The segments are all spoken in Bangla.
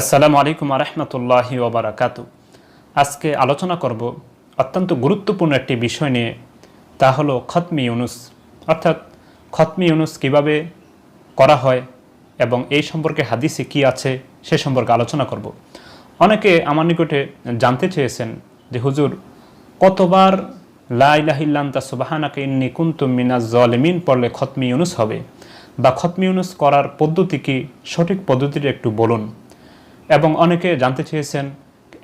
আসসালামু আলাইকুম রহমতুল্লাহি ওবরাকাতু আজকে আলোচনা করব অত্যন্ত গুরুত্বপূর্ণ একটি বিষয় নিয়ে, তা হলো খতমি ইউনুস। অর্থাৎ খতমি ইউনুস কীভাবে করা হয় এবং এই সম্পর্কে হাদিসে কি আছে সে সম্পর্কে আলোচনা করব। অনেকে আমার নিকটে জানতে চেয়েছেন যে, হুজুর, কতবার লাইলাহিল্লান্তা সুবাহানাকে ইন্নি কুন্তুম মিনাজ জলেমিন পড়লে খতমি ইউনুস হবে? বা খতমি ইউনুস করার পদ্ধতি কি সঠিক পদ্ধতিটা একটু বলুন। এবং অনেকে জানতে চেয়েছেন,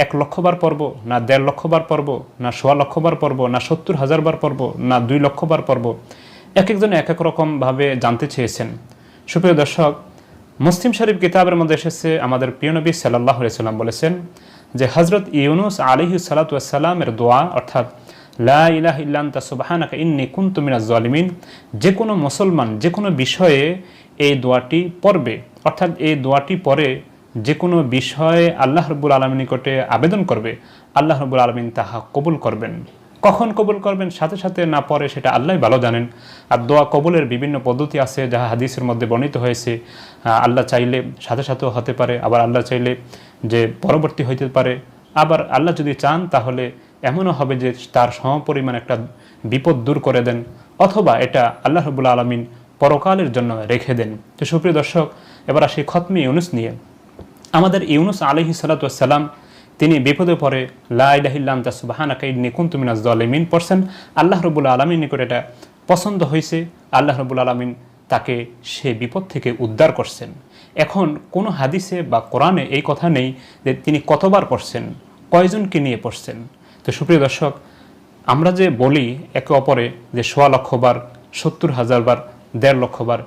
এক লক্ষবার পর্ব, না দেড় লক্ষবার পর্ব, না সোয়া লক্ষবার পর্ব, না সত্তর হাজার বার পর্ব, না দুই লক্ষবার পর্ব। এক একজনে এক এক রকমভাবে জানতে চেয়েছেন। সুপ্রিয় দর্শক, মুসলিম শরীফ কিতাবের মধ্যে এসেছে আমাদের প্রিয় নবী সাল্লাহ সাল্লাম বলেছেন যে হজরত ইউনুস আলিহি সালাতামের দোয়া, অর্থাৎ লা ইলাহ ইল্লান্তা সুবাহানাকা ইন্নি মিনাজ জালিমিন, যে কোনো মুসলমান যে কোনো বিষয়ে এই দোয়াটি পড়বে, অর্থাৎ এই দোয়াটি পরে যে কোনো বিষয়ে আল্লাহ রব্বুল আলমীর নিকটে আবেদন করবে, আল্লাহ রব্বুল আলমিন তাহা কবুল করবেন। কখন কবুল করবেন? সাথে সাথে না পরে সেটা আল্লাহ ভালো জানেন। আর দোয়া কবুলের বিভিন্ন পদ্ধতি আছে যাহা হাদিসের মধ্যে বর্ণিত হয়েছে। আল্লাহ চাইলে সাথে সাথেও হতে পারে, আবার আল্লাহ চাইলে যে পরবর্তী হইতে পারে। আবার আল্লাহ যদি চান, তাহলে এমনও হবে যে তার সমপরিমাণ একটা বিপদ দূর করে দেন, অথবা এটা আল্লাহ রবুল্লা আলমিন পরকালের জন্য রেখে দেন। তো সুপ্রিয় দর্শক, এবার আসি খতমি ইউনুস নিয়ে। আমাদের ইউনুস আলহি সালাতাম তিনি বিপদে পড়ে লাইলাহিল্লাম তাসবাহানাকাই নিকুন্ত মিনাজ দলেমিন পড়ছেন। আল্লাহ রবুল্লা আলমিন নিকট এটা পছন্দ হয়েছে। আল্লাহ রবুল আলমিন তাকে সে বিপদ থেকে উদ্ধার করছেন। এখন কোনো হাদিসে বা কোরআনে এই কথা নেই যে তিনি কতবার পড়ছেন, কয়জনকে নিয়ে পড়ছেন। তো সুপ্রিয় দর্শক, আমরা যে বলি একে অপরে যে সোয়া লক্ষবার সত্তর হাজার বার, দেড় লক্ষবার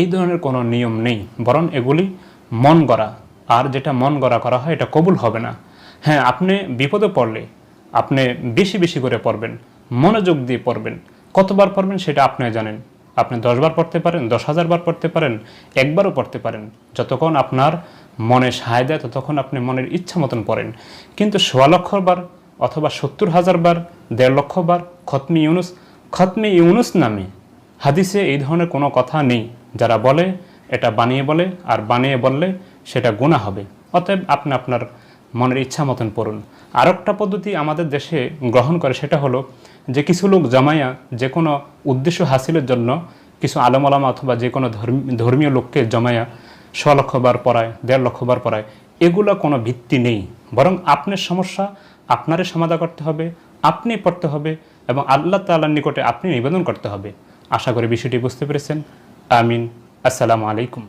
এই ধরনের কোনো নিয়ম নেই। বরং এগুলি মন গড়া আর যেটা মন গড়া করা হয়, এটা কবুল হবে না। হ্যাঁ আপনি বিপদে পড়লে আপনি বেশি বেশি করে পড়বেন, মনোযোগ দিয়ে পড়বেন। কতবার পড়বেন সেটা আপনি জানেন। আপনি দশবার পড়তে পারেন, দশ হাজার বার পড়তে পারেন, একবারও পড়তে পারেন। যতক্ষণ আপনার মনে সায় দেয়, ততক্ষণ আপনি মনের ইচ্ছা মতন পড়েন। কিন্তু সোয়া লক্ষ বার অথবা সত্তর হাজার বার, দেড় লক্ষ বার, খতমি ইউনুস খতমি ইউনুস নামে হাদিসে এই ধরনের কোনো কথা নেই। যারা বলে, এটা বানিয়ে বলে, আর বানিয়ে বললে সেটা গুণা হবে। অতএব আপনি আপনার মনের ইচ্ছা মতন পড়ুন। আর একটা পদ্ধতি আমাদের দেশে গ্রহণ করে সেটা হলো যে কিছু লোক জমাইয়া যে কোনো উদ্দেশ্য হাসিলের জন্য কিছু আলম আলামা অথবা যে কোনো ধর্মী- ধর্মীয় লোককে জমাইয়া ছ লক্ষ বার পড়ায় দেড় লক্ষ বার পড়ায়, এগুলো কোনো ভিত্তি নেই। বরং আপনার সমস্যা আপনারই সমাধা করতে হবে আপনি পড়তে হবে এবং আল্লাহ তাল্লার নিকটে আপনি নিবেদন করতে হবে। আশা করি বিষয়টি বুঝতে পেরেছেন। আমিন। আসসালামু আলাইকুম।